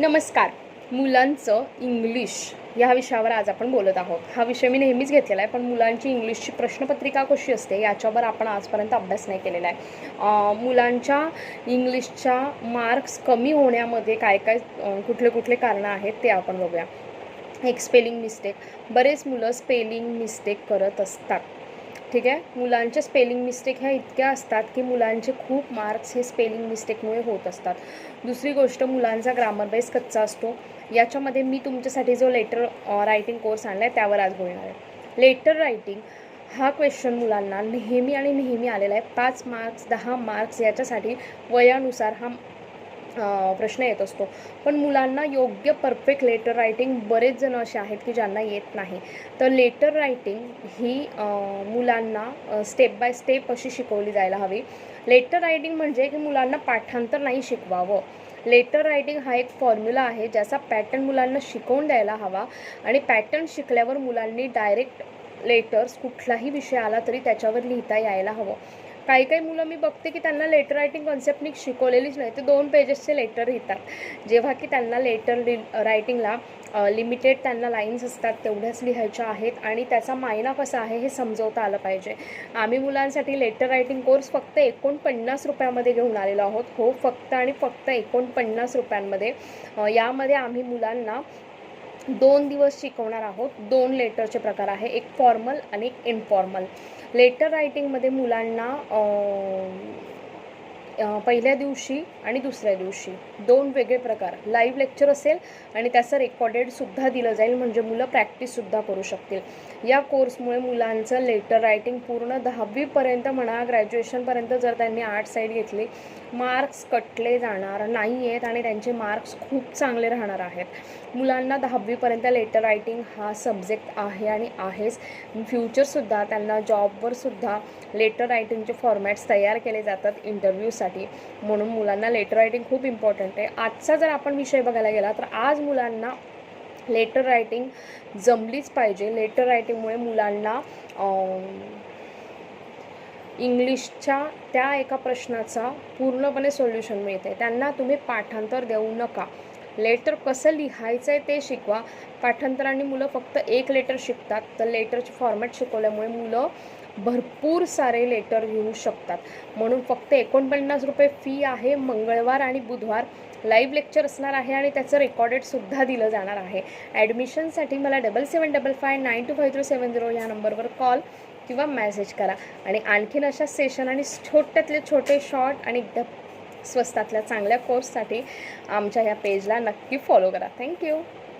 नमस्कार. मुलांचं इंग्लिश या विषयावर आज आपण बोलत आहोत. हा विषय मी नेहमीच घेतलेला आहे पण मुलांची इंग्लिशची प्रश्नपत्रिका कशी असते याच्यावर आपण आजपर्यंत अभ्यास नाही केलेला आहे. मुलांच्या इंग्लिशच्या मार्क्स कमी होण्यामध्ये काय काय कुठले कुठले कारणं आहेत ते आपण बघूया. एक स्पेलिंग मिस्टेक बरेच मुलं स्पेलिंग मिस्टेक करत असतात. ठीक आहे? मुलांच्या स्पेलिंग मिस्टेक ह्या इतक्या असतात की मुलांचे खूप मार्क्स हे स्पेलिंग मिस्टेकमुळे होत असतात. दुसरी गोष्ट मुलांचा ग्रामर बेस कच्चा असतो. याच्यामध्ये मी तुमच्यासाठी जो लेटर रायटिंग कोर्स आणला आहे त्यावर आज बोलणार आहे. लेटर रायटिंग हा क्वेश्चन मुलांना नेहमी आणि नेहमी आलेला आहे. पाच मार्क्स दहा मार्क्स याच्यासाठी वयानुसार हा प्रश्न येत असतो. पण मुलांना योग्य परफेक्ट लेटर रायटिंग बरेच जण असे आहेत की ज्यांना येत नाही. तर लेटर रायटिंग ही मुलांना स्टेप बाय स्टेप अशी शिकवली जायला हवी. लेटर रायटिंग म्हणजे की मुलांना पाठांतर नाही शिकवावं. लेटर रायटिंग हा एक फॉर्म्युला आहे ज्याचा पॅटर्न मुलांना शिकवून द्यायला हवा आणि पॅटर्न शिकल्यावर मुलांनी डायरेक्ट लेटर्स कुठलाही विषय आला तरी त्याच्यावर लिहिता यायला हवं. काही काही मुलं मी बघते की त्यांना लेटर रायटिंग कॉन्सेप्टनी शिकवलेलीच नाही. ते दोन पेजेसचे लेटर लिहितात. जेव्हा की त्यांना लेटर लि रायटिंगला लिमिटेड त्यांना लाईन्स असतात तेवढ्याच लिहायच्या आहेत आणि त्याचा मायना कसा आहे हे समजवता आलं पाहिजे. आम्ही मुलांसाठी लेटर रायटिंग कोर्स फक्त एकोणपन्नास रुपयामध्ये घेऊन आलेलो आहोत. हो फक्त आणि फक्त एकोणपन्नास रुपयांमध्ये. यामध्ये आम्ही मुलांना दोन दिवस शिकवणार आहोत. दोन लेटरचे प्रकार आहे. एक फॉर्मल आणि एक इनफॉर्मल लेटर रायटिंगमध्ये मुलांना पहिल्या दिवशी आणि दुसऱ्या दिवशी. दोन वेगळे प्रकार. लाईव्ह लेक्चर असेल आणि त्याचं रेकॉर्डेडसुद्धा दिलं जाईल म्हणजे मुलं प्रॅक्टिससुद्धा करू शकतील. या कोर्समुळे मुलांचं लेटर रायटिंग पूर्ण दहावीपर्यंत म्हणा ग्रॅज्युएशनपर्यंत जर त्यांनी आर्ट साईड घेतली मार्क्स कटले जाणार नाही आहेत आणि त्यांचे मार्क्स खूप चांगले राहणार आहेत. मुलांना दहावीपर्यंत लेटर रायटिंग हा सब्जेक्ट आहे आणि आहेच. फ्युचरसुद्धा त्यांना जॉबवरसुद्धा लेटर रायटिंगचे फॉर्मॅट्स तयार केले जातात इंटरव्ह्यूसाठी म्हणून मुलांना लेटर रायटिंग खूप इम्पॉर्टंट आहे. आजचा जर आपण विषय बघायला गेला तर आज मुलांना लेटर रायटिंग जमलीच पाहिजे. लेटर रायटिंगमुळे मुलांना इंग्लिशच्या त्या एका प्रश्नाचा पूर्णपणे सोल्युशन मिळते. त्यांना तुम्ही पाठांतर देऊ नका. लेटर कसं लिहायचं आहे ते शिकवा. पाठांतराने मुलं फक्त एक लेटर शिकतात तर लेटरचे फॉर्मॅट शिकवल्यामुळे मुलं भरपूर सारे लेटर घेऊ शकतात. म्हणून फक्त एकोणपन्नास रुपये फी आहे मंगळवार आणि बुधवार. लाईव्ह लेक्चर असणार आहे आणि त्याचं रेकॉर्डेडसुद्धा दिलं जाणार आहे. ॲडमिशनसाठी मला double seven double five nine two five three seven zero ह्या नंबरवर कॉल किंवा मॅसेज करा. आणि आणखीन अशा सेशन आणि छोट्यातले छोटे शॉर्ट आणि एकदम स्वस्तातल्या चांगल्या कोर्ससाठी आमच्या ह्या पेजला नक्की फॉलो करा. थँक्यू